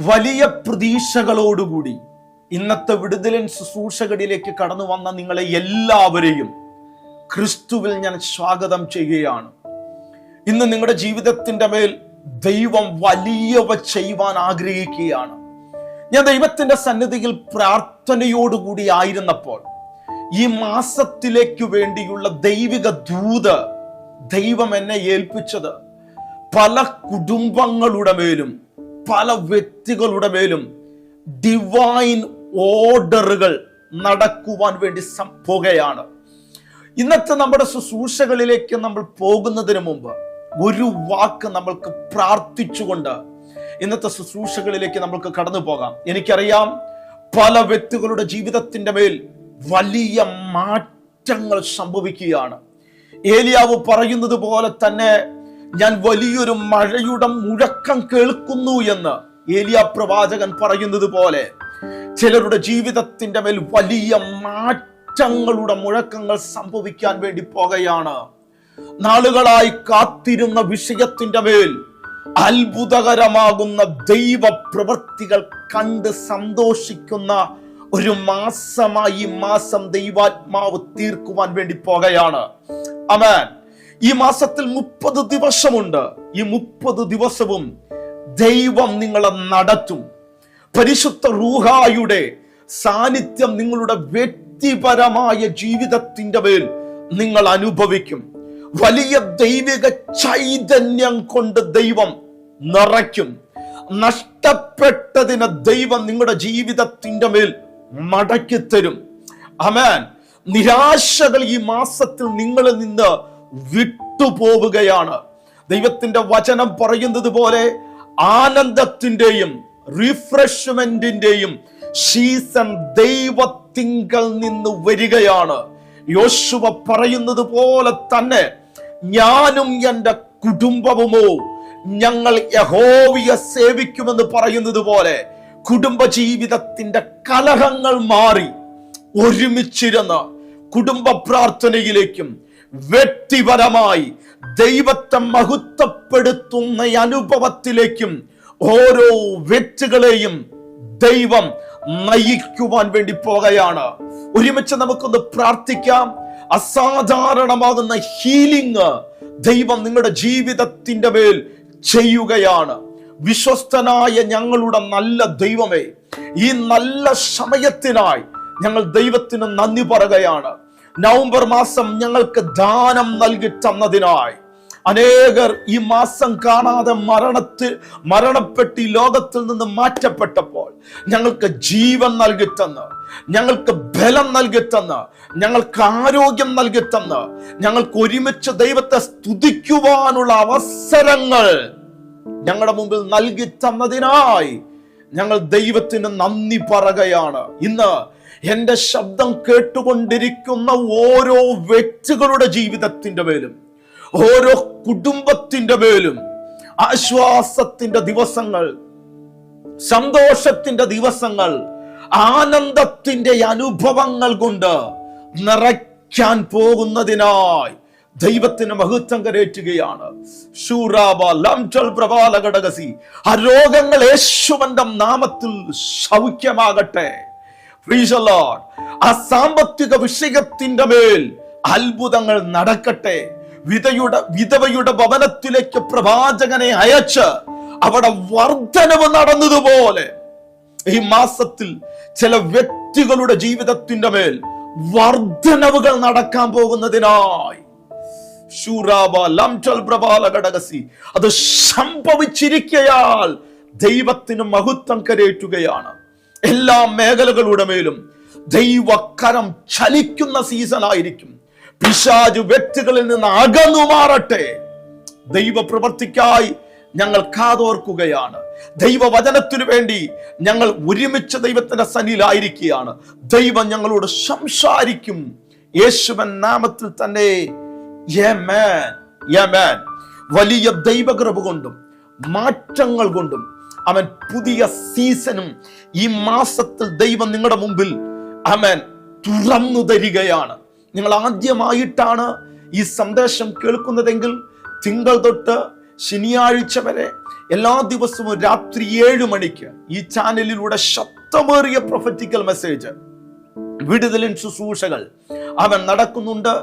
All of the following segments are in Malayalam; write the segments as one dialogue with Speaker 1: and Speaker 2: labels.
Speaker 1: വലിയ പ്രതീക്ഷകളോടുകൂടി ഇന്നത്തെ വിടുതലൻ ശുശ്രൂഷകളിലേക്ക് കടന്നു വന്ന നിങ്ങളെ എല്ലാവരെയും ക്രിസ്തുവിൽ ഞാൻ സ്വാഗതം ചെയ്യുകയാണ്. ഇന്ന് നിങ്ങളുടെ ജീവിതത്തിന്റെ മേൽ ദൈവം വലിയവ ചെയ്യുവാൻ ആഗ്രഹിക്കുകയാണ്. ഞാൻ ദൈവത്തിന്റെ സന്നിധിയിൽ പ്രാർത്ഥനയോടുകൂടി ആയിരുന്നപ്പോൾ ഈ മാസത്തിലേക്ക് വേണ്ടിയുള്ള ദൈവിക ദൂത് ദൈവം എന്നെ ഏൽപ്പിച്ചത് പല കുടുംബങ്ങളുടെ മേലും പല വ്യക്തികളുടെ മേലും ഡിവൈൻ ഓർഡറുകൾ നടക്കുവാൻ വേണ്ടി പോകുകയാണ്. ഇന്നത്തെ നമ്മുടെ ശുശ്രൂഷകളിലേക്ക് നമ്മൾ പോകുന്നതിന് മുമ്പ് ഒരു വാക്ക് നമ്മൾക്ക് പ്രാർത്ഥിച്ചുകൊണ്ട് ഇന്നത്തെ ശുശ്രൂഷകളിലേക്ക് നമ്മൾക്ക് കടന്നു പോകാം. എനിക്കറിയാം പല വ്യക്തികളുടെ ജീവിതത്തിന്റെ മേൽ വലിയ മാറ്റങ്ങൾ സംഭവിക്കുകയാണ്. ഏലിയാവ് പറയുന്നത് പോലെ തന്നെ ഞാൻ വലിയൊരു മഴയുടെ മുഴക്കം കേൾക്കുന്നു എന്ന് ഏലിയ പ്രവാചകൻ പറയുന്നത് പോലെ ചിലരുടെ ജീവിതത്തിന്റെ മേൽ വലിയ മാറ്റങ്ങളുടെ മുഴക്കങ്ങൾ സംഭവിക്കാൻ വേണ്ടി പോകുകയാണ്. നാളുകളായി കാത്തിരുന്ന വിഷയത്തിന്റെ മേൽ അത്ഭുതകരമാകുന്ന ദൈവ പ്രവൃത്തികൾ കണ്ട് സന്തോഷിക്കുന്ന ഒരു മാസമായി മാസം ദൈവാത്മാവ് തീർക്കുവാൻ വേണ്ടി പോകുകയാണ്. അമേൻ ഈ മാസത്തിൽ മുപ്പത് ദിവസമുണ്ട്. ഈ മുപ്പത് ദിവസവും ദൈവം നിങ്ങളെ നടത്തും. പരിശുദ്ധ റൂഹായുടെ സാന്നിധ്യം നിങ്ങളുടെ വ്യക്തിപരമായ ജീവിതത്തിന്റെ മേൽ നിങ്ങൾ അനുഭവിക്കും. വലിയ ദൈവിക ചൈതന്യം കൊണ്ട് ദൈവം നിറയ്ക്കും. നഷ്ടപ്പെട്ടതിന് ദൈവം നിങ്ങളുടെ ജീവിതത്തിന്റെ മേൽ മടക്കി തരും അമേൻ നിരാശകൾ ഈ മാസത്തിൽ നിങ്ങളിൽ നിന്ന് വിട്ടുപോവുകയാണ്. ദൈവത്തിന്റെ വചനം പറയുന്നത് പോലെ ആനന്ദത്തിന്റെയും റിഫ്രഷ്മെന്റിന്റെയും സീസൺ ദൈവത്തിങ്കൽ നിന്ന് വരികയാണ്. യോശുവ പറയുന്നത് പോലെ തന്നെ ഞാനും എന്റെ കുടുംബവുമോ ഞങ്ങൾ യഹോവിയെ സേവിക്കുമെന്ന് പറയുന്നത് പോലെ കുടുംബ ജീവിതത്തിന്റെ കലഹങ്ങൾ മാറി ഒരുമിച്ചിരുന്ന് കുടുംബ പ്രാർത്ഥനയിലേക്കും വ്യക്തിപരമായി ദൈവത്തെ മഹത്വപ്പെടുത്തുന്ന അനുഭവത്തിലേക്കും ഓരോ വ്യക്തികളെയും ദൈവം നയിക്കുവാൻ വേണ്ടി പോകുകയാണ് ഒരുമിച്ച് നമുക്കൊന്ന് പ്രാർത്ഥിക്കാം. അസാധാരണമാകുന്ന ഹീലിംഗ് ദൈവം നിങ്ങളുടെ ജീവിതത്തിന്റെ മേൽ ചെയ്യുകയാണ്. വിശ്വസ്തനായ ഞങ്ങളുടെ നല്ല ദൈവമേ ഈ നല്ല സമയത്തിനായി ഞങ്ങൾ ദൈവത്തിന് നന്ദി പറയുകയാണ്. നവംബർ മാസം ഞങ്ങൾക്ക് ദാനം നൽകി തന്നതിനായി. അനേകർ ഈ മാസം കാണാതെ മരണത്തിൽ മരണപ്പെട്ട് ലോകത്തിൽ നിന്ന് മാറ്റപ്പെട്ടപ്പോൾ ഞങ്ങൾക്ക് ജീവൻ നൽകി തന്ന് ഞങ്ങൾക്ക് ബലം നൽകി തന്ന് ഞങ്ങൾക്ക് ആരോഗ്യം നൽകി തന്ന് ഞങ്ങൾക്ക് ഒരുമിച്ച് ദൈവത്തെ സ്തുതിക്കുവാനുള്ള അവസരങ്ങൾ ഞങ്ങളുടെ മുമ്പിൽ നൽകി തന്നതിനായി ഞങ്ങൾ ദൈവത്തിന് നന്ദി പറയുകയാണ്. ഇന്ന് എന്റെ ശബ്ദം കേട്ടുകൊണ്ടിരിക്കുന്ന ഓരോ വ്യക്തികളുടെ ജീവിതത്തിന്റെ മേലും ഓരോ കുടുംബത്തിന്റെ മേലും ആശ്വാസത്തിന്റെ ദിവസങ്ങൾ സന്തോഷത്തിന്റെ ദിവസങ്ങൾ ആനന്ദത്തിന്റെ അനുഭവങ്ങൾ കൊണ്ട് നിറയ്ക്കാൻ പോകുന്നതിനായി ദൈവത്തിന് മഹത്വം കരേറ്റുകയാണ് ആ രോഗങ്ങൾ യേശുവന്റെ നാമത്തിൽ സൗഖ്യമാകട്ടെ. ആ സാമ്പത്തിക വിഷയത്തിന്റെ മേൽ അത്ഭുതങ്ങൾ നടക്കട്ടെ. വിധയുടെ വിധവയുടെ ഭവനത്തിലേക്ക് പ്രവാചകനെ അയച്ച് അവിടെ വർധനവ് നടന്നതുപോലെ ഈ മാസത്തിൽ ചില വ്യക്തികളുടെ ജീവിതത്തിന്റെ മേൽ വർധനവുകൾ നടക്കാൻ പോകുന്നതിനായി. അത് സംഭവിച്ചിരിക്കയാൽ ദൈവത്തിന് മഹത്വം കരേറ്റുകയാണ്. എല്ലാ മേഖലകളുടെ മേലും ദൈവക്കരം ചലിക്കുന്ന സീസൺ ആയിരിക്കും. പിശാജ് വ്യക്തികളിൽ നിന്ന് അകന്നു മാറട്ടെ. ദൈവ പ്രവർത്തിക്കായി ഞങ്ങൾ കാതോർക്കുകയാണ്. ദൈവവചനത്തിനു വേണ്ടി ഞങ്ങൾ ഒരുമിച്ച് ദൈവത്തിന്റെ സന്നിയിലായിരിക്കുകയാണ് ദൈവം ഞങ്ങളോട് സംസാരിക്കും. യേശുവൻ നാമത്തിൽ തന്നെ. വലിയ ദൈവകൃപ കൊണ്ടും മാറ്റങ്ങൾ കൊണ്ടും അവൻ പുതിയ സീസണും ഈ മാസത്തിൽ ദൈവം നിങ്ങളുടെ മുമ്പിൽ അവൻ തുറന്നു തരികയാണ്. നിങ്ങൾ ആദ്യമായിട്ടാണ് ഈ സന്ദേശം കേൾക്കുന്നതെങ്കിൽ തിങ്കൾ തൊട്ട് ശനിയാഴ്ച വരെ എല്ലാ ദിവസവും രാത്രി ഏഴ് മണിക്ക് ഈ ചാനലിലൂടെ ശക്തമേറിയ പ്രൊഫറ്റിക്കൽ മെസ്സേജ് വിടുതലിൻ ശുശ്രൂഷകൾ അവൻ നടക്കുന്നുണ്ട്.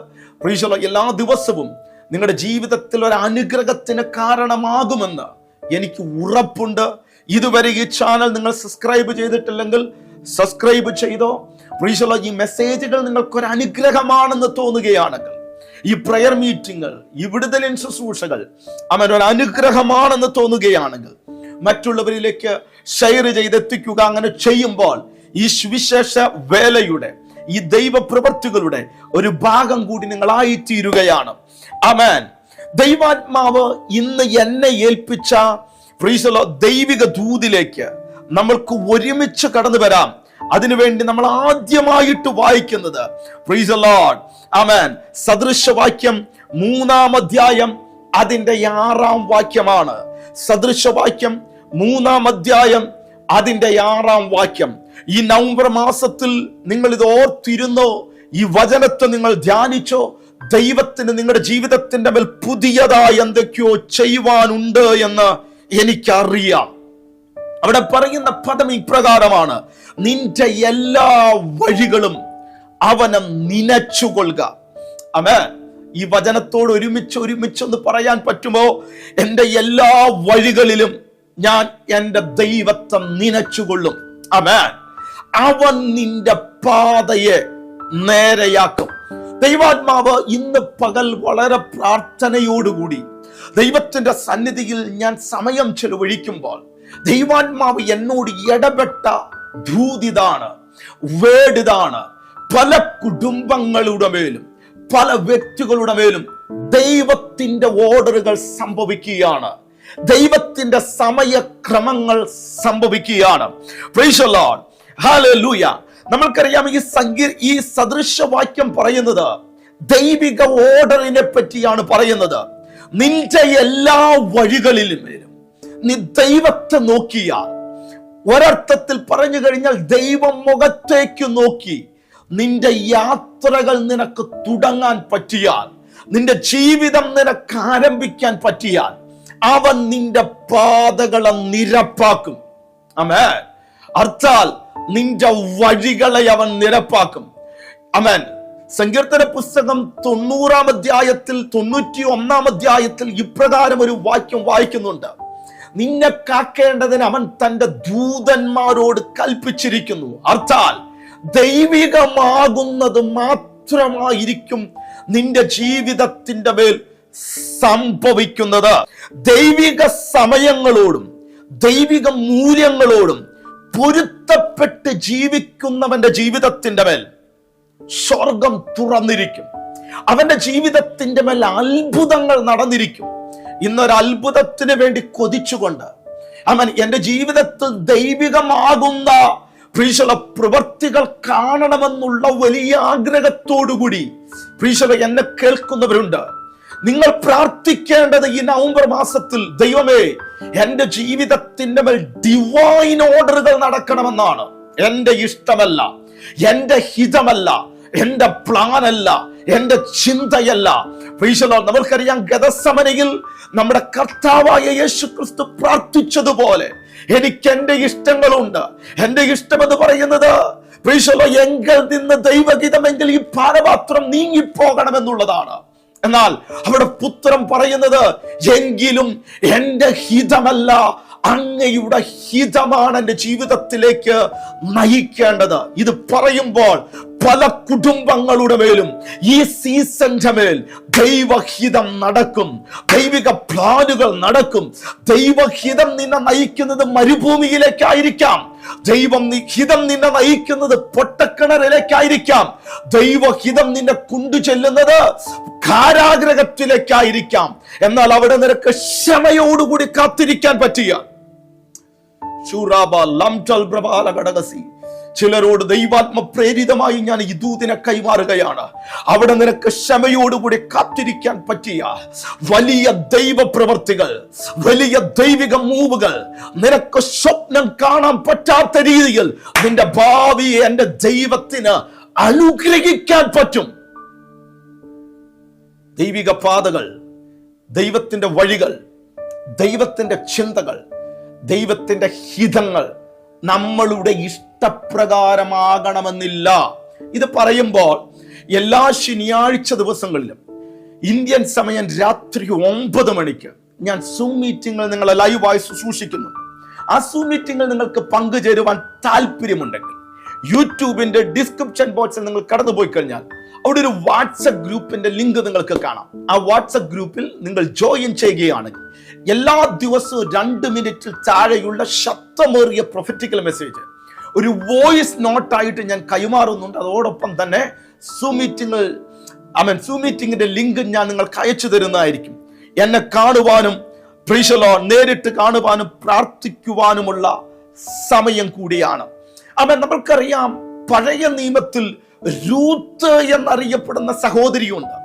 Speaker 1: എല്ലാ ദിവസവും നിങ്ങളുടെ ജീവിതത്തിൽ ഒരു അനുഗ്രഹത്തിന് കാരണമാകുമെന്ന് എനിക്ക് ഉറപ്പുണ്ട്. ഇതുവരെ ഈ ചാനൽ നിങ്ങൾ സബ്സ്ക്രൈബ് ചെയ്തിട്ടില്ലെങ്കിൽ സബ്സ്ക്രൈബ് ചെയ്തോ. പ്രീശല ഈ മെസ്സേജുകൾ നിങ്ങൾക്കൊരു അനുഗ്രഹമാണെന്ന് തോന്നുകയാണെങ്കിൽ ഈ പ്രയർ മീറ്റിങ്ങൾ ഈ വിടുതലിൻ ശുശ്രൂഷകൾ അവനൊരു അനുഗ്രഹമാണെന്ന് തോന്നുകയാണെങ്കിൽ മറ്റുള്ളവരിലേക്ക് ഷെയർ ചെയ്തെത്തിക്കുക അങ്ങനെ ചെയ്യുമ്പോൾ ഈ സുവിശേഷ വേലയുടെ ഈ ദൈവ പ്രവൃത്തികളുടെ ഒരു ഭാഗം കൂടി നിങ്ങളായി തീരുകയാണ് അമേൻ ദൈവാത്മാവ് ഇന്ന് എന്നെ ഏൽപ്പിച്ച പ്രീസലോ ദൈവിക ദൂതിലേക്ക് നമ്മൾക്ക് ഒരുമിച്ച് കടന്നു വരാം. അതിനുവേണ്ടി നമ്മൾ ആദ്യമായിട്ട് വായിക്കുന്നത് പ്രീസലോഡ് അമേൻ സദൃശവാക്യം മൂന്നാം അധ്യായം അതിന്റെ ആറാം വാക്യമാണ്. സദൃശവാക്യം മൂന്നാം അധ്യായം അതിന്റെ ആറാം വാക്യം. ഈ നവംബർ മാസത്തിൽ നിങ്ങൾ ഇത് ഓർത്തിരുന്നോ? ഈ വചനത്തെ നിങ്ങൾ ധ്യാനിച്ചോ? ദൈവത്തിന് നിങ്ങളുടെ ജീവിതത്തിന്റെ മേൽ പുതിയതായി എന്തൊക്കെയോ ചെയ്യുവാനുണ്ട് എന്ന് എനിക്കറിയാം. അവിടെ പറയുന്ന പദം ഇപ്രകാരമാണ്. നിന്റെ എല്ലാ വഴികളും അവനെ നിനച്ചുകൊള്ളുക. അമേ ഈ വചനത്തോട് ഒരുമിച്ച് ഒരുമിച്ച് ഒന്ന് പറയാൻ പറ്റുമോ? എന്റെ എല്ലാ വഴികളിലും ഞാൻ എന്റെ ദൈവത്തെ നിനച്ചുകൊള്ളും. അമേൻ അവൻ നിന്റെ പാതയെ നേരെയാക്കും. ദൈവാത്മാവ് ഇന്ന് പകൽ വളരെ പ്രാർത്ഥനയോടുകൂടി ദൈവത്തിന്റെ സന്നിധിയിൽ ഞാൻ സമയം ചെലവഴിക്കുമ്പോൾ ദൈവാത്മാവ് എന്നോട് ഇടപെട്ട ധൂതിതാണ് വേടിതാണ്. പല കുടുംബങ്ങളുടെ മേലും പല വ്യക്തികളുടെ മേലും ദൈവത്തിന്റെ ഓർഡറുകൾ സംഭവിക്കുകയാണ്. ദൈവത്തിന്റെ സമയക്രമങ്ങൾ സംഭവിക്കുകയാണ്. നമ്മൾക്കറിയാം ഈ സങ്കീർ ഈ സദൃശവാക്യം പറയുന്നത് ദൈവിക ഓർഡറിനെ പറ്റിയാണ് പറയുന്നത്. നിന്റെ എല്ലാ വഴികളിലും നീ ദൈവത്തെ നോക്കിയാൽ ഒരർത്ഥത്തിൽ പറഞ്ഞു കഴിഞ്ഞാൽ ദൈവം മുഖത്തേക്ക് നോക്കി. നിന്റെ യാത്രകൾ നിനക്ക് തുടങ്ങാൻ പറ്റിയാൽ നിന്റെ ജീവിതം നിനക്ക് ആരംഭിക്കാൻ പറ്റിയാൽ അവൻ നിന്റെ പാതകളെ നിരപ്പാക്കും. അമേ അർത്ഥാൽ നിന്റെ വഴികളെ അവൻ നിരപ്പാക്കും. അമേൻ സങ്കീർത്തന പുസ്തകം തൊണ്ണൂറാം അധ്യായത്തിൽ തൊണ്ണൂറ്റി ഒന്നാം അധ്യായത്തിൽ ഇപ്രകാരം ഒരു വാക്യം വായിക്കുന്നുണ്ട്. നിന്നെ കാക്കേണ്ടതിന് അവൻ തന്റെ ദൂതന്മാരോട് കൽപ്പിച്ചിരിക്കുന്നു. അർത്ഥാൽ ദൈവികമാകുന്നത് മാത്രമായിരിക്കും നിന്റെ ജീവിതത്തിന്റെ മേൽ സംഭവിക്കുന്നത്. ദൈവിക സമയങ്ങളോടും ദൈവിക മൂല്യങ്ങളോടും പൊരുത്തപ്പെട്ട് ജീവിക്കുന്നവന്റെ ജീവിതത്തിന്റെ മേൽ സ്വർഗം തുറന്നിരിക്കും. അവന്റെ ജീവിതത്തിന്റെ മേൽ അത്ഭുതങ്ങൾ നടന്നിരിക്കും. ഇന്നൊരു അത്ഭുതത്തിന് വേണ്ടി കൊതിച്ചുകൊണ്ട് അവൻ എന്റെ ജീവിതത്തിൽ ദൈവികമാകുന്ന പ്രീശല പ്രവൃത്തികൾ കാണണമെന്നുള്ള വലിയ ആഗ്രഹത്തോടുകൂടി പ്രീശല എന്നെ കേൾക്കുന്നവരുണ്ട്. നിങ്ങൾ പ്രാർത്ഥിക്കേണ്ടത് ഈ നവംബർ മാസത്തിൽ ദൈവമേ എന്റെ ജീവിതത്തിന്റെ മേൽ ഡിവൈൻ ഓർഡറുകൾ നടക്കണമെന്നാണ്. എന്റെ ഇഷ്ടമല്ല. എന്റെ ഹിതമല്ല എന്റെ പ്ലാനല്ല എന്റെ ചിന്തയല്ല. പ്രീശലോ നമുക്കറിയാം ഗതസമനയിൽ നമ്മുടെ കർത്താവായ യേശു ക്രിസ്തു പ്രാർത്ഥിച്ചതുപോലെ എനിക്ക് എന്റെ ഇഷ്ടങ്ങളുണ്ട്. എന്റെ ഇഷ്ടമെന്ന് പറയുന്നത് പ്രീശലോ എങ്കിൽ നിന്ന് ദൈവഗീതമെങ്കിൽ ഈ പാനപാത്രം നീങ്ങിപ്പോകണമെന്നുള്ളതാണ്. എന്നാൽ അവിടെ പുത്രം പറയുന്നത് എങ്കിലും എന്റെ ഹിതമല്ല അങ്ങയുടെ ഹിതമാണ് എന്റെ ജീവിതത്തിലേക്ക് നയിക്കേണ്ടത്. ഇത് പറയുമ്പോൾ പല കുടുംബങ്ങളുടെ മേലും ഈ സീസന്റെ മേൽ ദൈവഹിതം നടക്കും. ദൈവിക പ്ലാനുകൾ നടക്കും. ദൈവഹിതം നിന്നെ നയിക്കുന്നത് മരുഭൂമിയിലേക്കായിരിക്കാം. ദൈവം ഹിതം നിന്നെ നയിക്കുന്നത് പൊട്ടക്കിണറിലേക്കായിരിക്കാം. ദൈവഹിതം നിന്നെ കൊണ്ടു ചെല്ലുന്നത് കാരാഗ്രഹത്തിലേക്കായിരിക്കാം. എന്നാൽ അവിടെ നിനക്ക് ക്ഷമയോടുകൂടി കാത്തിരിക്കാൻ പറ്റിയ. ചൂറാബ ലംടൽ പ്രഭാല ഘടകസി ചിലരോട് ദൈവാത്മ പ്രേരിതമായി ഞാൻ ഈ ദൂതിനെ കൈമാറുകയാണ്. അവിടെ നിനക്ക് ക്ഷമയോടുകൂടി കാത്തിരിക്കാൻ പറ്റിയ വലിയ ദൈവ പ്രവർത്തികൾ വലിയ ദൈവിക മൂവുകൾ നിനക്ക് സ്വപ്നം കാണാൻ പറ്റാത്ത രീതിയിൽ നിന്റെ ഭാവിയെ എന്റെ ദൈവത്തിന് അനുഗ്രഹിക്കാൻ പറ്റും. ദൈവിക പാതകൾ ദൈവത്തിന്റെ വഴികൾ ദൈവത്തിന്റെ ചിന്തകൾ ദൈവത്തിന്റെ ഹിതങ്ങൾ നമ്മളുടെ ഇഷ്ടപ്രകാരമാകണമെന്നില്ല. ഇത് പറയുമ്പോൾ എല്ലാ ശനിയാഴ്ച ദിവസങ്ങളിലും ഇന്ത്യൻ സമയം രാത്രി ഒമ്പത് മണിക്ക് ഞാൻ സൂം മീറ്റിംഗിൽ നിങ്ങളെ ലൈവായി ശുശ്രൂഷിക്കുന്നുണ്ട് ആ സൂം മീറ്റിംഗിൽ നിങ്ങൾക്ക് പങ്കുചേരുവാൻ താല്പര്യമുണ്ടെങ്കിൽ യൂട്യൂബിന്റെ ഡിസ്ക്രിപ്ഷൻ ബോക്സിൽ നിങ്ങൾ കടന്നുപോയി കഴിഞ്ഞാൽ അവിടെ ഒരു വാട്സപ്പ് ഗ്രൂപ്പിന്റെ ലിങ്ക് നിങ്ങൾക്ക് കാണാം. ആ വാട്സപ്പ് ഗ്രൂപ്പിൽ നിങ്ങൾ ജോയിൻ ചെയ്യുകയാണെങ്കിൽ എല്ലാ ദിവസവും രണ്ട് മിനിറ്റിൽ താഴെയുള്ള ശബ്ദമേറിയ പ്രൊഫറ്റിക്കൽ മെസ്സേജ് ഒരു വോയിസ് നോട്ടായിട്ട് ഞാൻ കൈമാറുന്നുണ്ട്. അതോടൊപ്പം തന്നെ സൂ ഐ മീൻ സൂ ലിങ്ക് ഞാൻ നിങ്ങൾക്ക് അയച്ചു തരുന്നതായിരിക്കും. എന്നെ കാണുവാനും പ്രീശലോ നേരിട്ട് കാണുവാനും പ്രാർത്ഥിക്കുവാനുമുള്ള സമയം കൂടിയാണ്. അവൻ നമ്മൾക്കറിയാം പഴയ നിയമത്തിൽ രൂത്ത് എന്നറിയപ്പെടുന്ന സഹോദരിയുണ്ട്.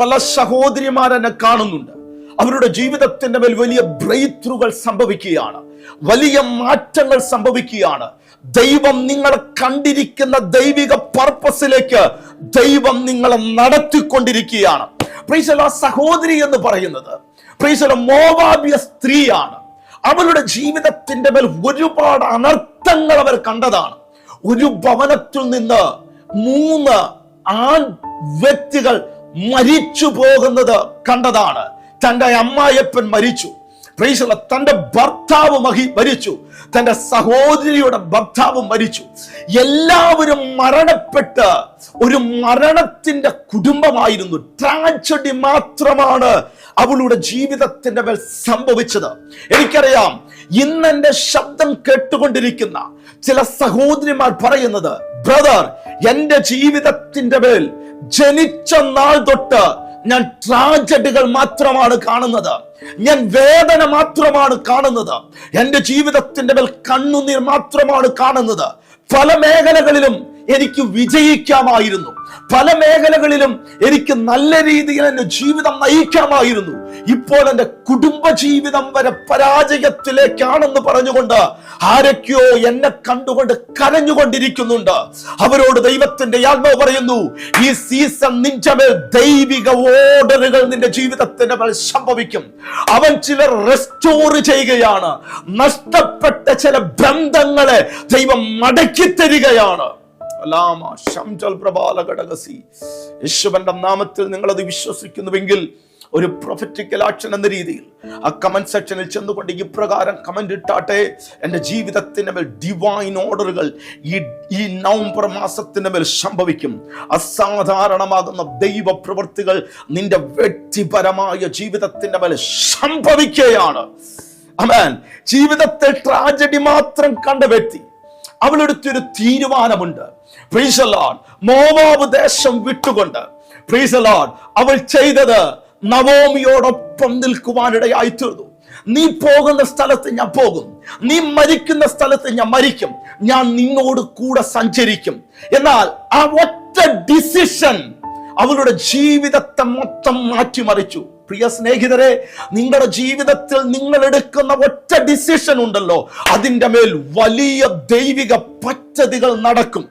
Speaker 1: പല സഹോദരിമാരെന്നെ കാണുന്നുണ്ട്. അവരുടെ ജീവിതത്തിന്റെ മേൽ വലിയ ബ്രേക്ക് ത്രൂകൾ സംഭവിക്കുകയാണ്. വലിയ മാറ്റങ്ങൾ സംഭവിക്കുകയാണ്. ദൈവം നിങ്ങളെ കണ്ടിരിക്കുന്ന ദൈവിക പർപ്പസിലേക്ക് ദൈവം നിങ്ങളെ നടത്തിക്കൊണ്ടിരിക്കുകയാണ്. പ്രീശല സഹോദരി എന്ന് പറയുന്നത് പ്രീശല മോവാബിയ സ്ത്രീയാണ്. അവളുടെ ജീവിതത്തിന്റെ മേൽ ഒരുപാട് അനർത്ഥങ്ങൾ അവർ കണ്ടതാണ്. ഒരു ഭവനത്തിൽ നിന്ന് മൂന്ന് ആൺ വ്യക്തികൾ മരിച്ചു പോകുന്നത് കണ്ടതാണ്. തന്റെ അമ്മായപ്പൻ മരിച്ചു. പ്രൈസല തന്റെ ഭർത്താവ് മഹി മരിച്ചു. തന്റെ സഹോദരിയുടെ ഭർത്താവ് മരിച്ചു. എല്ലാവരും മരണപ്പെട്ട് ഒരു മരണത്തിന്റെ കുടുംബമായിരുന്നു. ട്രാജഡി മാത്രമാണ് അവളുടെ ജീവിതത്തിന്റെ മേൽ സംഭവിച്ചത്. എനിക്കറിയാം ഇന്ന് എന്റെ ശബ്ദം കേട്ടുകൊണ്ടിരിക്കുന്ന ചില സഹോദരിമാർ പറയുന്നത് ബ്രദർ എന്റെ ജീവിതത്തിന്റെ മേൽ ജനിച്ച നാൾ തൊട്ട് ഞാൻ ട്രാജഡികൾ മാത്രമാണ് കാണുന്നത്. ഞാൻ വേദന മാത്രമാണ് കാണുന്നത്. എന്റെ ജീവിതത്തിന്റെ മേൽ കണ്ണുനീർ മാത്രമാണ് കാണുന്നത്. പല മേഖലകളിലും എനിക്ക് വിജയിക്കാമായിരുന്നു. പല മേഖലകളിലും എനിക്ക് നല്ല രീതിയിൽ എന്റെ ജീവിതം നയിക്കാമായിരുന്നു. ഇപ്പോൾ എന്റെ കുടുംബ ജീവിതം വരെ പരാജയത്തിലേക്കാണെന്ന് പറഞ്ഞുകൊണ്ട് ആരൊക്കെയോ എന്നെ കണ്ടുകൊണ്ട് കരഞ്ഞുകൊണ്ടിരിക്കുന്നുണ്ട്. അവരോട് ദൈവത്തിന്റെ ആത്മാവ് പറയുന്നു ഈ സീസൺ നിന്റെ മേൽ ദൈവിക ഓർഡറുകൾ നിന്റെ ജീവിതത്തിന്റെ മേൽ സംഭവിക്കും. അവൻ ചിലർ റെസ്റ്റോർ ചെയ്യുകയാണ്. നഷ്ടപ്പെട്ട ചില ബന്ധങ്ങളെ ദൈവം മടക്കി തരികയാണ് യേശുവന്റെ നാമത്തിൽ നിങ്ങൾ അത് വിശ്വസിക്കുന്നുവെങ്കിൽ ഒരു പ്രൊഫറ്റിക്കൽ ആക്ഷൻ എന്ന രീതിയിൽ ആ കമന്റ് സെക്ഷനിൽ ചെന്നുകൊണ്ട് ഇപ്രകാരം കമന്റ് ഇട്ടാട്ടെ. എന്റെ ജീവിതത്തിന്റെ മേൽ ഡിവൈൻ ഓർഡറുകൾ ഈ ഈ നവംബർ മാസത്തിന്റെ മേൽ സംഭവിക്കും. അസാധാരണമാകുന്ന ദൈവ പ്രവൃത്തികൾ നിന്റെ വ്യക്തിപരമായ ജീവിതത്തിന്റെ മേൽ സംഭവിക്കുകയാണ്. ജീവിതത്തെ ട്രാജഡി മാത്രം കണ്ട വ്യക്തി അവളെടുത്തൊരു തീരുമാനമുണ്ട്. പ്രീസലോഡ് മോവാബ് ദേശം വിട്ടുകൊണ്ട്. അവൾ ചെയ്തത് നവോമിയോടൊപ്പം നിൽക്കുവാനിടയായി തീർന്നു നീ പോകുന്ന സ്ഥലത്ത് ഞാൻ പോകും. നീ മരിക്കുന്ന സ്ഥലത്ത് ഞാൻ മരിക്കും. ഞാൻ നിന്നോട് കൂടെ സഞ്ചരിക്കും. എന്നാൽ ആ ഒറ്റ ഡിസിഷൻ അവളുടെ ജീവിതത്തെ മൊത്തം മാറ്റിമറിച്ചു. പ്രിയ സ്നേഹിതരെ നിങ്ങളുടെ ജീവിതത്തിൽ നിങ്ങൾ എടുക്കുന്ന ഒറ്റ ഡിസിഷൻ ഉണ്ടല്ലോ. അതിന്റെ മേൽ വലിയ ദൈവിക പദ്ധതികൾ നടക്കും.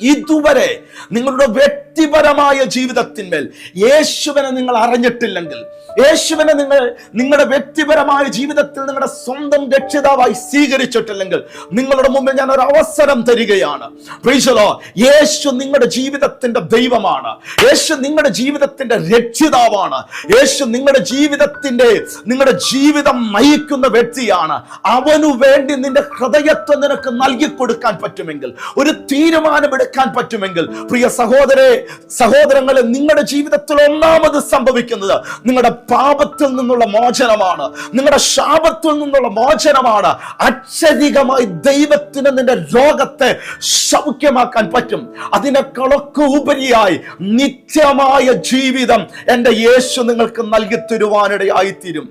Speaker 1: ഇതുവരെ നിങ്ങളുടെ വ്യക്തിപരമായ ജീവിതത്തിന്മേൽ യേശുവിനെ നിങ്ങൾ അറിഞ്ഞിട്ടില്ലെങ്കിൽ യേശുവിനെ നിങ്ങൾ നിങ്ങളുടെ വ്യക്തിപരമായ ജീവിതത്തിൽ നിങ്ങളുടെ സ്വന്തം രക്ഷിതാവായി സ്വീകരിച്ചിട്ടില്ലെങ്കിൽ നിങ്ങളുടെ മുമ്പിൽ ഞാൻ ഒരു അവസരം തരികയാണ്. പ്രീശലോ യേശു നിങ്ങളുടെ ജീവിതത്തിന്റെ ദൈവമാണ്. യേശു നിങ്ങളുടെ ജീവിതത്തിന്റെ രക്ഷിതാവാണ്. യേശു നിങ്ങളുടെ ജീവിതത്തിന്റെ നിങ്ങളുടെ ജീവിതം നയിക്കുന്ന വ്യക്തിയാണ്. അവനു വേണ്ടി നിന്റെ ഹൃദയത്വം നിനക്ക് നൽകി കൊടുക്കാൻ പറ്റുമെങ്കിൽ ഒരു തീരുമാനമെടുക്കാൻ പറ്റുമെങ്കിൽ പ്രിയ സഹോദരെ സഹോദരങ്ങളെ നിങ്ങളുടെ ജീവിതത്തിൽ ഒന്നാമത് സംഭവിക്കുന്നത് നിങ്ങളുടെ പാപത്തിൽ നിന്നുള്ള മോചനമാണ്. നിങ്ങളുടെ ശാപത്തിൽ നിന്നുള്ള മോചനമാണ്. അത്യധികമായി ദൈവത്തിന് നിന്റെ രോഗത്തെ സൗഖ്യമാക്കാൻ പറ്റും. അതിനേക്കാളൊക്കെ ഉപരിയായി നിത്യമായ ജീവിതം എന്റെ യേശു നിങ്ങൾക്ക് നൽകി തരുവാനിടയായിത്തീരും.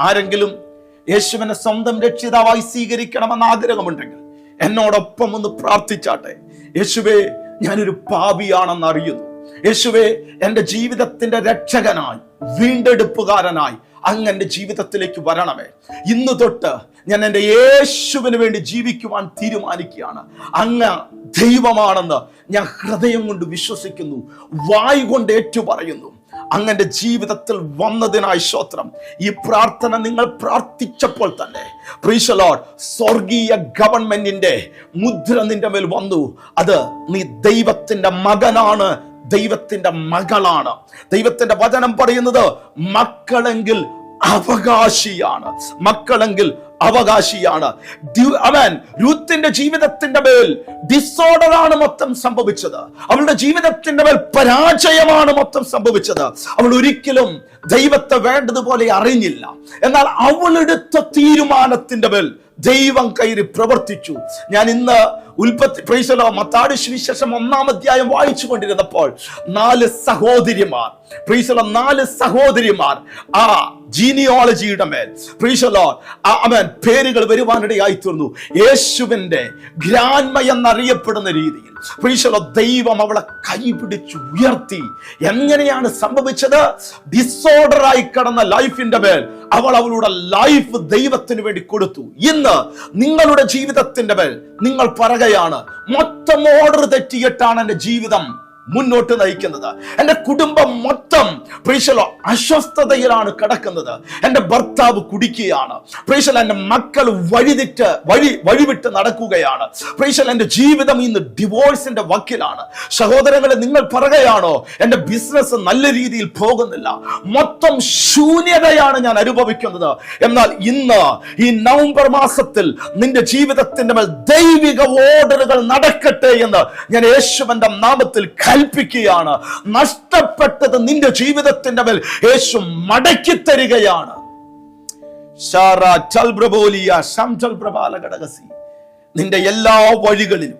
Speaker 1: ആരെങ്കിലും യേശുവിനെ സ്വന്തം രക്ഷിതാവായി സ്വീകരിക്കണമെന്ന് ആഗ്രഹമുണ്ടെങ്കിൽ എന്നോടൊപ്പം ഒന്ന് പ്രാർത്ഥിച്ചാട്ടെ. യേശുവേ ഞാനൊരു പാപിയാണെന്ന് അറിയുന്നു യേശുവെ എന്റെ ജീവിതത്തിന്റെ രക്ഷകനായി വീണ്ടെടുപ്പുകാരനായി അങ്ങ് എന്റെ ജീവിതത്തിലേക്ക് വരണമേ. ഇന്ന് തൊട്ട് ഞാൻ എന്റെ യേശുവിന് വേണ്ടി ജീവിക്കുവാൻ തീരുമാനിക്കുകയാണ്. അങ്ങ് ദൈവമാണെന്ന് ഞാൻ ഹൃദയം കൊണ്ട് വിശ്വസിക്കുന്നു വായു കൊണ്ട് ഏറ്റു അങ്ങന്റെ ജീവിതത്തിൽ വന്നതിനായി സ്തോത്രം. ഈ പ്രാർത്ഥന നിങ്ങൾ പ്രാർത്ഥിച്ചപ്പോൾ തന്നെ. പ്രീശലോഡ് സ്വർഗീയ ഗവൺമെന്റിന്റെ മുദ്ര നിന്റെ മേൽ വന്നു. അത് നീ ദൈവത്തിന്റെ മകനാണ്. ദൈവത്തിന്റെ മകളാണ്. ദൈവത്തിന്റെ വചനം പറയുന്നത് മക്കളെങ്കിൽ അവകാശിയാണ്. മക്കളെങ്കിൽ അവകാശിയാണ്. അവൻ രൂത്തിന്റെ ജീവിതത്തിന്റെ മേൽ ഡിസോർഡർ ആണ് മൊത്തം സംഭവിച്ചത്. അവളുടെ ജീവിതത്തിന്റെ മേൽ പരാജയമാണ് മൊത്തം സംഭവിച്ചത്. അവൾ ഒരിക്കലും ദൈവത്തെ വേണ്ടതുപോലെ അറിഞ്ഞില്ല. എന്നാൽ അവളെടുത്ത തീരുമാനത്തിന്റെ മേൽ ദൈവം കയറി പ്രവർത്തിച്ചു. ഞാൻ ഇന്ന് ഉൽപ്പത്തി പ്രൈസലോ മത്താടി സുവിശേഷം ഒന്നാം അധ്യായം വായിച്ചു കൊണ്ടിരുന്നപ്പോൾ നാല് സഹോദരിമാർ പ്രീസലോ നാല് സഹോദരിമാർ ആ ജീനിയോളജിയുടെ മേൽ പ്രീസലോ അവൻ പേരുകൾ വരുവാനിടയായി തീർന്നു യേശുവിന്റെ ഗ്രാൻമ എന്നറിയപ്പെടുന്ന രീതിയിൽ പ്രീസലോ ദൈവം അവളെ കൈപിടിച്ചു ഉയർത്തി. എങ്ങനെയാണ് സംഭവിച്ചത്? ഡിസോർഡറായി കടന്ന ലൈഫിന്റെ മേൽ അവൾ അവളുടെ ലൈഫ് ദൈവത്തിന് വേണ്ടി കൊടുത്തു. ഇന്ന് നിങ്ങളുടെ ജീവിതത്തിന്റെ മേൽ നിങ്ങൾ പറയുകയാണ് മൊത്തം ഓർഡർ തെറ്റിയിട്ടാണ് എന്റെ ജീവിതം. മുന്നോട്ട് നയിക്കുന്നത്. എന്റെ കുടുംബം മൊത്തം പ്രീശലോ അസ്വസ്ഥതയിലാണ് കിടക്കുന്നത്. എന്റെ ഭർത്താവ് കുടിക്കുകയാണ്. പ്രീശൽ എന്റെ മക്കൾ വഴിതിറ്റ് വഴി വഴിവിട്ട് നടക്കുകയാണ്. പ്രീശൽ എന്റെ ജീവിതം ഇന്ന് ഡിവോഴ്സിന്റെ വക്കിലാണ്. സഹോദരങ്ങളെ നിങ്ങൾ പറയുകയാണോ എന്റെ ബിസിനസ് നല്ല രീതിയിൽ പോകുന്നില്ല. മൊത്തം ശൂന്യതയാണ് ഞാൻ അനുഭവിക്കുന്നത്. എന്നാൽ ഇന്ന് ഈ നവംബർ മാസത്തിൽ നിന്റെ ജീവിതത്തിന്റെ മേൽ ദൈവിക ഓർഡറുകൾ നടക്കട്ടെ എന്ന് ഞാൻ യേശുവന്റെ നാമത്തിൽ കൽപ്പിക്കുകയാണ് നഷ്ടപ്പെട്ടത് നിന്റെ ജീവിതത്തിന്റെ മേൽ യേശു മടക്കി തരികയാണ്. നിന്റെ എല്ലാ വഴികളിലും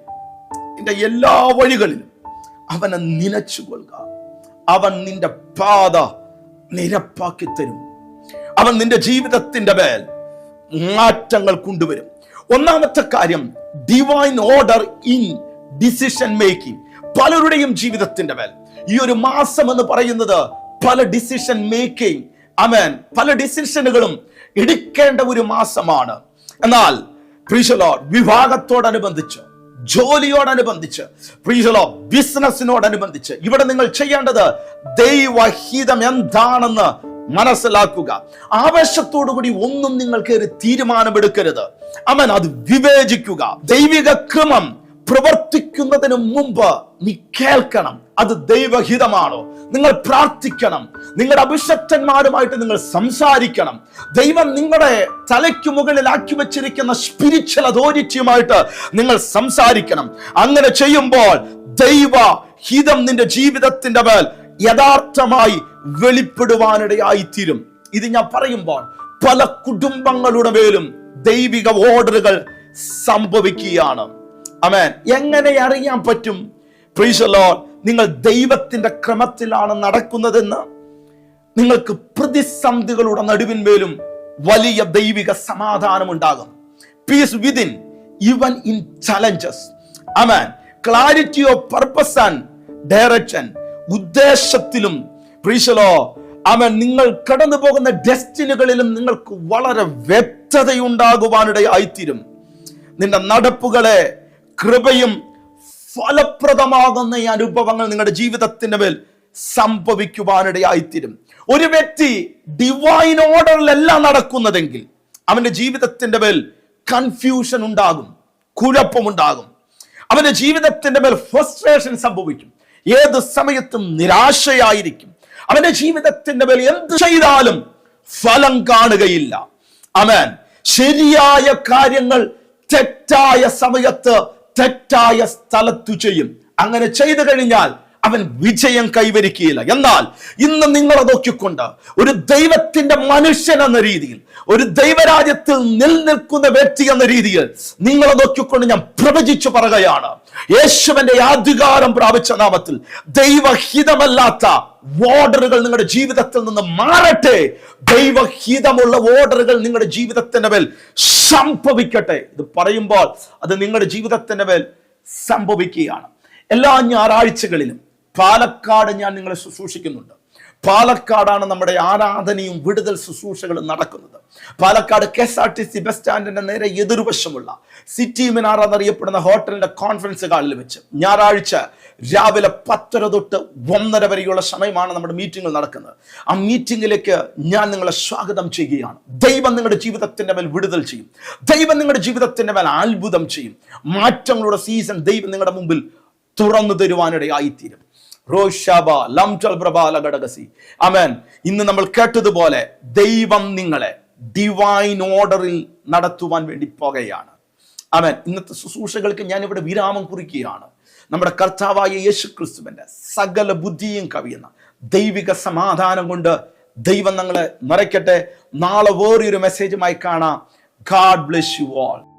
Speaker 1: നിന്റെ എല്ലാ വഴികളിലും അവനെ നിലച്ചു കൊള്ളുക. അവൻ നിന്റെ പാത നിരപ്പാക്കി തരും. അവൻ നിന്റെ ജീവിതത്തിന്റെ മേൽ മാറ്റങ്ങൾ കൊണ്ടുവരും. ഒന്നാമത്തെ കാര്യം divine order in decision making പലരുടെയും ജീവിതത്തിന്റെ മേൽ. ഈ ഒരു മാസം എന്ന് പറയുന്നത് പല ഡിസിഷൻ മേക്കിംഗ് അമേൻ പല ഡിസിഷനുകളും എടുക്കേണ്ട ഒരു മാസമാണ്. എന്നാൽ പ്രീശലോ വിവാഹത്തോടനുബന്ധിച്ച് ജോലിയോടനുബന്ധിച്ച് പ്രീശലോ ബിസിനസ്സിനോടനുബന്ധിച്ച് ഇവിടെ നിങ്ങൾ ചെയ്യേണ്ടത് ദൈവഹിതം എന്താണെന്ന് മനസ്സിലാക്കുക. ആവേശത്തോടുകൂടി ഒന്നും നിങ്ങൾ കയറി തീരുമാനമെടുക്കരുത്. അവൻ അത് വിവേചിക്കുക. ദൈവിക ക്രമം പ്രവർത്തിക്കുന്നതിന് മുമ്പ് നീ കേൾക്കണം. അത് ദൈവഹിതമാണോ? നിങ്ങൾ പ്രാർത്ഥിക്കണം. നിങ്ങളുടെ അഭിഷക്തന്മാരുമായിട്ട് നിങ്ങൾ സംസാരിക്കണം. ദൈവം നിങ്ങളുടെ തലയ്ക്ക് മുകളിലാക്കി വെച്ചിരിക്കുന്ന സ്പിരിച്വൽ അതോറിറ്റിയുമായിട്ട് നിങ്ങൾ സംസാരിക്കണം. അങ്ങനെ ചെയ്യുമ്പോൾ ദൈവ ഹിതം നിന്റെ ജീവിതത്തിന്റെ മേൽ യഥാർത്ഥമായി വെളിപ്പെടുവാനിടയായി തീരും ഇത് ഞാൻ പറയുമ്പോൾ പല കുടുംബങ്ങളുടെ മേലും ദൈവിക ഓർഡറുകൾ സംഭവിക്കുകയാണ്. അമേൻ എങ്ങനെ അറിയാൻ പറ്റും? പ്രീശലോ നിങ്ങൾ ദൈവത്തിന്റെ ക്രമത്തിലാണ് നടക്കുന്നതെന്ന് നിങ്ങൾക്ക് പ്രതിസന്ധികളുടെ നടുവിന്മേലും വലിയ ദൈവിക സമാധാനം ഉണ്ടാകും peace within even in challenges amen clarity of purpose and direction ഉദ്ദേശത്തിലും പ്രീശലോ അവൻ നിങ്ങൾ കടന്നു പോകുന്ന ഡെസ്റ്റിനുകളിലും നിങ്ങൾക്ക് വളരെ വ്യക്തതയുണ്ടാകുവാനിടയായിത്തീരും. നിന്റെ നടപ്പുകളെ കൃപയും ഫലപ്രദമാകുന്ന ഈ അനുഭവങ്ങൾ നിങ്ങളുടെ ജീവിതത്തിന്റെ മേൽ സംഭവിക്കുവാനിടയായിത്തീരും. ഒരു വ്യക്തി ഡിവൈൻ ഓർഡറിലല്ല നടക്കുന്നതെങ്കിൽ അവന്റെ ജീവിതത്തിന്റെ മേൽ കൺഫ്യൂഷൻ ഉണ്ടാകും കുഴപ്പമുണ്ടാകും. അവന്റെ ജീവിതത്തിന്റെ മേൽ ഫ്രസ്ട്രേഷൻ സംഭവിക്കും. ഏത് സമയത്തും നിരാശയായിരിക്കും. അവന്റെ ജീവിതത്തിന്റെ മേൽ എന്ത് ചെയ്താലും ഫലം കാണുകയില്ല. അവൻ ശരിയായ കാര്യങ്ങൾ തെറ്റായ സമയത്ത് തെറ്റായ സ്ഥലത്തു ചെയ്യും. അങ്ങനെ ചെയ്തു കഴിഞ്ഞാൽ അവൻ വിജയം കൈവരിക്കുകയില്ല. എന്നാൽ ഇന്ന് നിങ്ങളെ നോക്കിക്കൊണ്ട് ഒരു ദൈവത്തിന്റെ മനുഷ്യൻ എന്ന രീതിയിൽ ഒരു ദൈവരാജ്യത്തിൽ നിലനിൽക്കുന്ന വ്യക്തി എന്ന രീതിയിൽ നിങ്ങളെ നോക്കിക്കൊണ്ട് ഞാൻ പ്രവചിച്ചു പറയുകയാണ്. യേശുവിന്റെ അധികാരം പ്രാപിച്ച നാമത്തിൽ ദൈവഹിതമല്ലാത്ത ഓർഡറുകൾ നിങ്ങളുടെ ജീവിതത്തിൽ നിന്ന് മാറട്ടെ. ദൈവഹിതമുള്ള ഓർഡറുകൾ നിങ്ങളുടെ ജീവിതത്തിന്റെ മേൽ സംഭവിക്കട്ടെ. ഇത് പറയുമ്പോൾ അത് നിങ്ങളുടെ ജീവിതത്തിന്റെ മേൽ സംഭവിക്കുകയാണ്. എല്ലാ ഞായറാഴ്ചകളിലും പാലക്കാട് ഞാൻ നിങ്ങളെ ശുശ്രൂഷിക്കുന്നുണ്ട് പാലക്കാടാണ് നമ്മുടെ ആരാധനയും വിടുതൽ ശുശ്രൂഷകളും നടക്കുന്നത്. Palakkad K S R T C bus സ്റ്റാൻഡിന്റെ നേരെ എതിർവശമുള്ള സിറ്റി മിനാർ എന്നറിയപ്പെടുന്ന ഹോട്ടലിന്റെ കോൺഫറൻസ് ഹാളിൽ വെച്ച് ഞായറാഴ്ച രാവിലെ പത്തര തൊട്ട് ഒന്നര വരെയുള്ള സമയമാണ് നമ്മുടെ മീറ്റിംഗ് നടക്കുന്നത്. ആ മീറ്റിംഗിലേക്ക് ഞാൻ നിങ്ങളെ സ്വാഗതം ചെയ്യുകയാണ്. ദൈവം നിങ്ങളുടെ ജീവിതത്തിന്റെ മേൽ വിടുതൽ ചെയ്യും. ദൈവം നിങ്ങളുടെ ജീവിതത്തിന്റെ മേൽ അത്ഭുതം ചെയ്യും. മാറ്റങ്ങളുടെ സീസൺ ദൈവം നിങ്ങളുടെ മുമ്പിൽ തുറന്നു തരുവാനിടയായിത്തീരും. റോഷാബ ലംചൽ ഇന്ന് നമ്മൾ കേട്ടതുപോലെ ദൈവം നിങ്ങളെ ഡിവൈൻ ഓർഡറിൽ നടത്തുവാൻ വേണ്ടി പോകുകയാണ് ആമേൻ. ഇന്നത്തെ ശുശ്രൂഷകൾക്ക് ഞാൻ ഇവിടെ വിരാമം കുറിക്കുകയാണ്. നമ്മുടെ കർത്താവായ യേശു ക്രിസ്തുവിന്റെ സകല ബുദ്ധിയും കവിയുന്ന ദൈവിക സമാധാനം കൊണ്ട് ദൈവം ഞങ്ങളെ നിറയ്ക്കട്ടെ നാളെ വേറൊരു മെസ്സേജുമായി കാണാം. God bless you all